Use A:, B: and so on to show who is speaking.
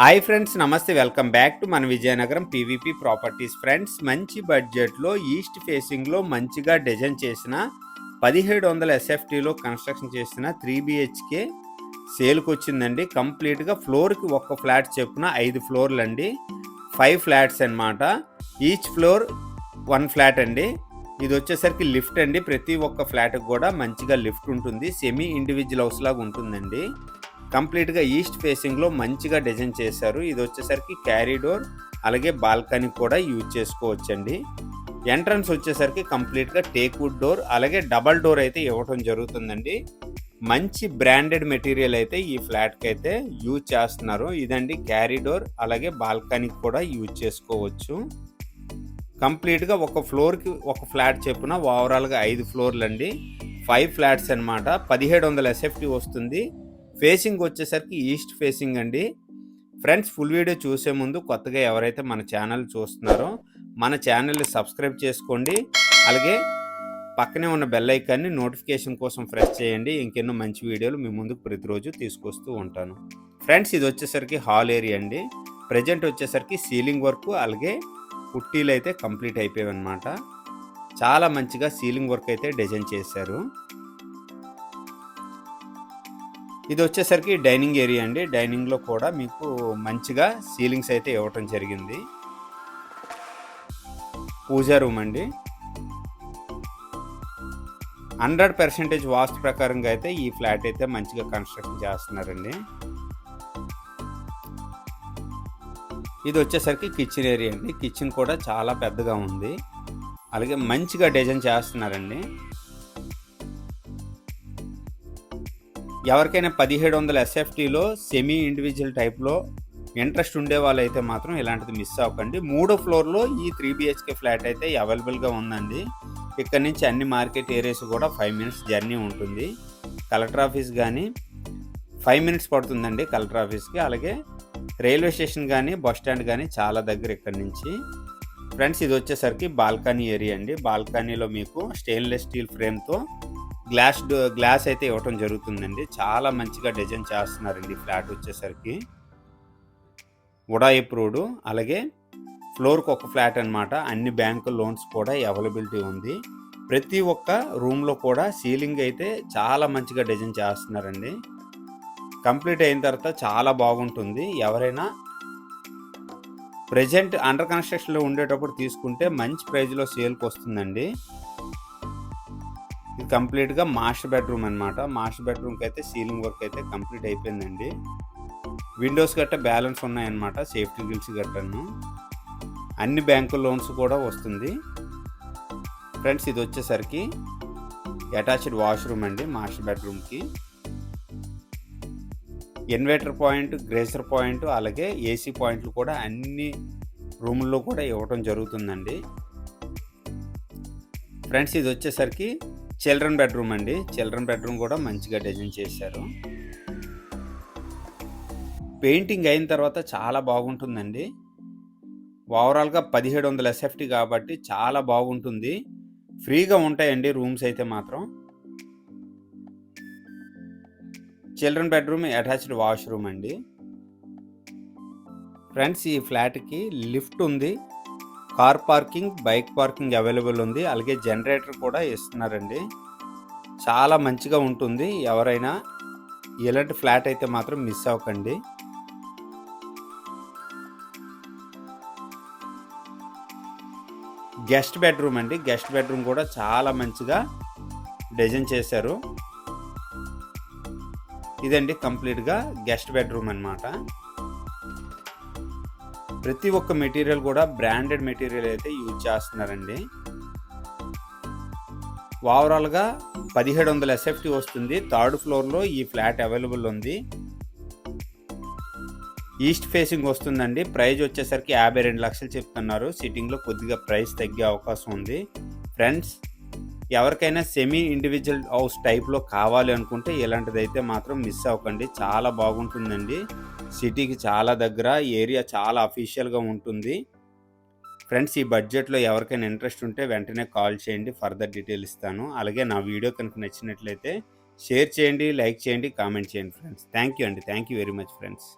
A: Hi friends నమస్తే. Welcome back to మన Vizianagaram PVP properties. Friends మంచి బడ్జెట్లో ఈస్ట్ ఫేసింగ్లో మంచిగా డిజైన్ చేసిన పదిహేడు వందల ఎస్ఎఫ్టీలో కన్స్ట్రక్షన్ చేసిన త్రీ బిహెచ్కే సేల్కి వచ్చిందండి కంప్లీట్గా ఫ్లోర్కి ఒక్క ఫ్లాట్ చెప్పున ఐదు ఫ్లోర్లు అండి ఫైవ్ ఫ్లాట్స్ అన్నమాట. ఈచ్ ఫ్లోర్ వన్ ఫ్లాట్ అండి. ఇది వచ్చేసరికి లిఫ్ట్ అండి. ప్రతి ఒక్క ఫ్లాట్కి కూడా మంచిగా లిఫ్ట్ ఉంటుంది. సెమీ ఇండివిజువల్ హౌస్ లాగా ఉంటుందండి. కంప్లీట్గా ఈస్ట్ ఫేసింగ్లో మంచిగా డిజైన్ చేశారు. ఇది వచ్చేసరికి క్యారిడోర్ అలాగే బాల్కనీ కూడా యూజ్ చేసుకోవచ్చండి. ఎంట్రన్స్ వచ్చేసరికి కంప్లీట్గా టేక్వుడ్ డోర్ అలాగే డబల్ డోర్ అయితే ఇవ్వటం జరుగుతుందండి. మంచి బ్రాండెడ్ మెటీరియల్ అయితే ఈ ఫ్లాట్కి అయితే యూజ్ చేస్తున్నారు. ఇదండి క్యారిడోర్ అలాగే బాల్కనీ కూడా యూజ్ చేసుకోవచ్చు. కంప్లీట్గా ఒక ఫ్లోర్కి ఒక ఫ్లాట్ చెప్పున ఓవరాల్గా ఐదు ఫ్లోర్లు అండి ఫైవ్ ఫ్లాట్స్ అనమాట పదిహేడు వందల ఎస్ఎఫ్టీ వస్తుంది. ఫేసింగ్ వచ్చేసరికి ఈస్ట్ ఫేసింగ్ అండి. ఫ్రెండ్స్ ఫుల్ వీడియో చూసే ముందు కొత్తగా ఎవరైతే మన ఛానల్ చూస్తున్నారో మన ఛానల్ని సబ్స్క్రైబ్ చేసుకోండి. అలాగే పక్కనే ఉన్న బెల్ ఐకాన్ని నోటిఫికేషన్ కోసం ప్రెస్ చేయండి. ఇంకెన్నో మంచి వీడియోలు మీ ముందుకు ప్రతిరోజు తీసుకొస్తూ ఉంటాను. ఫ్రెండ్స్ ఇది వచ్చేసరికి హాల్ ఏరియా అండి. ప్రజెంట్ వచ్చేసరికి సీలింగ్ వర్క్ అలాగే పుట్టీలు అయితే కంప్లీట్ అయిపోయాయి అనమాట చాలా మంచిగా సీలింగ్ వర్క్ అయితే డిజైన్ చేశారు. ఇది వచ్చేసరికి డైనింగ్ ఏరియా అండి. డైనింగ్లో కూడా మీకు మంచిగా సీలింగ్స్ అయితే ఇవ్వటం జరిగింది. పూజా రూమ్ అండి. హండ్రెడ్ పర్సెంటేజ్ వాస్తు ప్రకారంగా అయితే ఈ ఫ్లాట్ అయితే మంచిగా కన్స్ట్రక్షన్ చేస్తున్నారండి. ఇది వచ్చేసరికి కిచెన్ ఏరియా అండి. కిచెన్ కూడా చాలా పెద్దగా ఉంది. అలాగే మంచిగా డిజైన్ చేస్తున్నారండి. ఎవరికైనా పదిహేడు వందల ఎస్ఎఫ్టీలో సెమీ ఇండివిజువల్ టైప్లో ఇంట్రెస్ట్ ఉండే వాళ్ళు అయితే మాత్రం ఇలాంటిది మిస్ అవ్వకండి. మూడో ఫ్లోర్లో ఈ త్రీ బిహెచ్కే ఫ్లాట్ అయితే అవైలబుల్గా ఉందండి. ఇక్కడ నుంచి అన్ని మార్కెట్ ఏరియాస్ కూడా ఫైవ్ మినిట్స్ జర్నీ ఉంటుంది. కలెక్టర్ ఆఫీస్ కానీ ఫైవ్ మినిట్స్ పడుతుందండి కలెక్టర్ ఆఫీస్కి అలాగే రైల్వే స్టేషన్ కానీ బస్ స్టాండ్ కానీ చాలా దగ్గర ఇక్కడ నుంచి. ఫ్రెండ్స్ ఇది వచ్చేసరికి బాల్కనీ ఏరియా అండి. బాల్కనీలో మీకు స్టెయిన్లెస్ స్టీల్ ఫ్రేమ్తో గ్లాస్ గ్లాస్ అయితే ఇవ్వటం జరుగుతుందండి. చాలా మంచిగా డిజైన్ చేస్తున్నారండి ఫ్లాట్ వచ్చేసరికి. ఉడాయి ప్రూడు అలాగే ఫ్లోర్కి ఒక ఫ్లాట్ అనమాట అన్ని బ్యాంకు లోన్స్ కూడా అవైలబిలిటీ ఉంది. ప్రతి ఒక్క రూమ్లో కూడా సీలింగ్ అయితే చాలా మంచిగా డిజైన్ చేస్తున్నారండి. కంప్లీట్ అయిన తర్వాత చాలా బాగుంటుంది. ఎవరైనా ప్రజెంట్ అండర్ కన్స్ట్రక్షన్లో ఉండేటప్పుడు తీసుకుంటే మంచి ప్రైజ్లో సేల్కి వస్తుందండి. ఇది కంప్లీట్గా మాస్టర్ బెడ్రూమ్ అనమాట మాస్టర్ బెడ్రూమ్కి అయితే సీలింగ్ వర్క్ అయితే కంప్లీట్ అయిపోయిందండి. విండోస్ గట్ట బ్యాలెన్స్ ఉన్నాయన్నమాట. సేఫ్టీ గిల్స్ గట్టను. అన్ని బ్యాంకు లోన్స్ కూడా వస్తుంది. ఫ్రెండ్స్ ఇది వచ్చేసరికి అటాచ్డ్ వాష్రూమ్ అండి మాస్టర్ బెడ్రూమ్కి. ఇన్వర్టర్ పాయింట్ గ్రేసర్ పాయింట్ అలాగే ఏసీ పాయింట్లు కూడా అన్ని రూముల్లో కూడా ఇవ్వటం జరుగుతుందండి. ఫ్రెండ్స్ ఇది వచ్చేసరికి చిల్డ్రన్ బెడ్రూమ్ అండి. చిల్డ్రన్ బెడ్రూమ్ కూడా మంచిగా డిజైన్ చేశారు. పెయింటింగ్ అయిన తర్వాత చాలా బాగుంటుందండి. ఓవరాల్గా పదిహేడు వందల ఎస్ఎఫ్టీ కాబట్టి చాలా బాగుంటుంది. ఫ్రీగా ఉంటాయండి రూమ్స్ అయితే మాత్రం. చిల్డ్రన్ బెడ్రూమ్ అటాచ్డ్ వాష్రూమ్ అండి. ఫ్రెండ్స్ ఈ ఫ్లాట్కి లిఫ్ట్ ఉంది. Car parking bike parking available ఉంది. అలాగే జనరేటర్ కూడా ఇస్తున్నారండి. చాలా మంచిగా ఉంటుంది. ఎవరైనా ఇలాంటి ఫ్లాట్ అయితే మాత్రం మిస్ అవ్వకండి. గెస్ట్ బెడ్రూమ్ అండి. గెస్ట్ బెడ్రూమ్ కూడా చాలా మంచిగా డిజైన్ చేశారు. ఇదండి కంప్లీట్గా గెస్ట్ బెడ్రూమ్ అనమాట ప్రతి ఒక్క మెటీరియల్ కూడా బ్రాండెడ్ మెటీరియల్ అయితే యూజ్ చేస్తున్నారండి. ఓవరాల్గా పదిహేడు వందల ఎస్ఎఫ్టీ వస్తుంది. థర్డ్ ఫ్లోర్లో ఈ ఫ్లాట్ అవైలబుల్ ఉంది. ఈస్ట్ ఫేసింగ్ వస్తుందండి. ప్రైజ్ వచ్చేసరికి యాభై రెండు లక్షలు చెప్తున్నారు. సిట్టింగ్లో కొద్దిగా ప్రైస్ తగ్గే అవకాశం ఉంది. ఫ్రెండ్స్ ఎవరికైనా సెమీ ఇండివిజువల్ హౌస్ టైప్లో కావాలి అనుకుంటే ఇలాంటిదైతే మాత్రం మిస్ అవ్వకండి. చాలా బాగుంటుందండి. సిటీకి చాలా దగ్గర ఏరియా చాలా అఫీషియల్గా ఉంటుంది. ఫ్రెండ్స్ ఈ బడ్జెట్లో ఎవరికైనా ఇంట్రెస్ట్ ఉంటే వెంటనే కాల్ చేయండి ఫర్దర్ డీటెయిల్ ఇస్తాను. అలాగే నా వీడియో కనుక నచ్చినట్లయితే షేర్ చేయండి లైక్ చేయండి కామెంట్ చేయండి ఫ్రెండ్స్. థ్యాంక్ యూ అండి thank you very much friends.